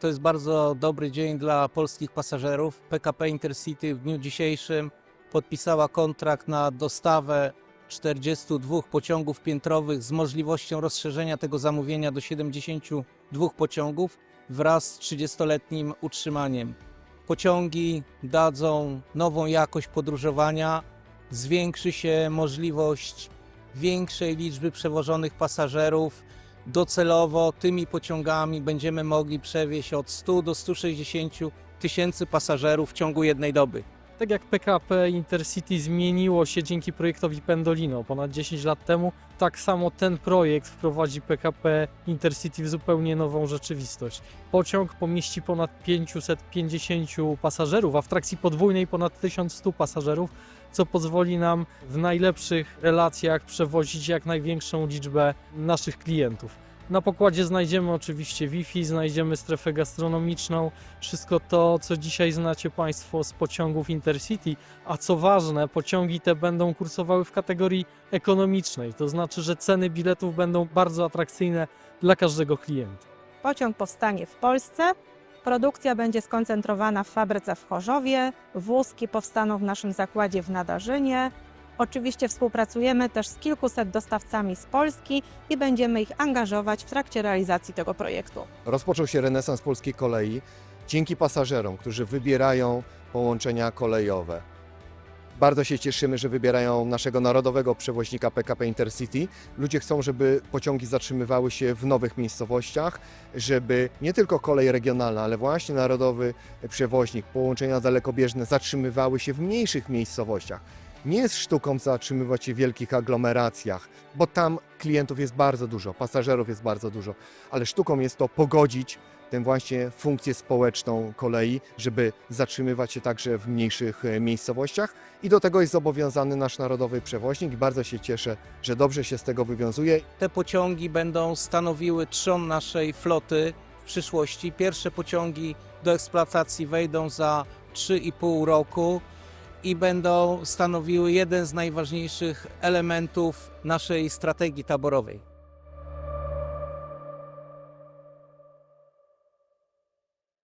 To jest bardzo dobry dzień dla polskich pasażerów. PKP Intercity w dniu dzisiejszym podpisała kontrakt na dostawę 42 pociągów piętrowych z możliwością rozszerzenia tego zamówienia do 72 pociągów wraz z 30-letnim utrzymaniem. Pociągi dadzą nową jakość podróżowania, zwiększy się możliwość większej liczby przewożonych pasażerów. Docelowo tymi pociągami będziemy mogli przewieźć od 100 do 160 tysięcy pasażerów w ciągu jednej doby. Tak jak PKP Intercity zmieniło się dzięki projektowi Pendolino ponad 10 lat temu, tak samo ten projekt wprowadzi PKP Intercity w zupełnie nową rzeczywistość. Pociąg pomieści ponad 550 pasażerów, a w trakcji podwójnej ponad 1100 pasażerów, co pozwoli nam w najlepszych relacjach przewozić jak największą liczbę naszych klientów. Na pokładzie znajdziemy oczywiście Wi-Fi, znajdziemy strefę gastronomiczną, wszystko to, co dzisiaj znacie Państwo z pociągów Intercity, a co ważne, pociągi te będą kursowały w kategorii ekonomicznej, to znaczy, że ceny biletów będą bardzo atrakcyjne dla każdego klienta. Pociąg powstanie w Polsce. Produkcja będzie skoncentrowana w fabryce w Chorzowie. Wózki powstaną w naszym zakładzie w Nadarzynie. Oczywiście współpracujemy też z kilkuset dostawcami z Polski i będziemy ich angażować w trakcie realizacji tego projektu. Rozpoczął się renesans polskiej kolei dzięki pasażerom, którzy wybierają połączenia kolejowe. Bardzo się cieszymy, że wybierają naszego narodowego przewoźnika PKP Intercity. Ludzie chcą, żeby pociągi zatrzymywały się w nowych miejscowościach, żeby nie tylko kolej regionalna, ale właśnie narodowy przewoźnik, połączenia dalekobieżne zatrzymywały się w mniejszych miejscowościach. Nie jest sztuką zatrzymywać się w wielkich aglomeracjach, bo tam klientów jest bardzo dużo, pasażerów jest bardzo dużo, ale sztuką jest to pogodzić tę właśnie funkcję społeczną kolei, żeby zatrzymywać się także w mniejszych e, miejscowościach i do tego jest zobowiązany nasz narodowy przewoźnik i bardzo się cieszę, że dobrze się z tego wywiązuje. Te pociągi będą stanowiły trzon naszej floty w przyszłości. Pierwsze pociągi do eksploatacji wejdą za 3,5 roku i będą stanowiły jeden z najważniejszych elementów naszej strategii taborowej.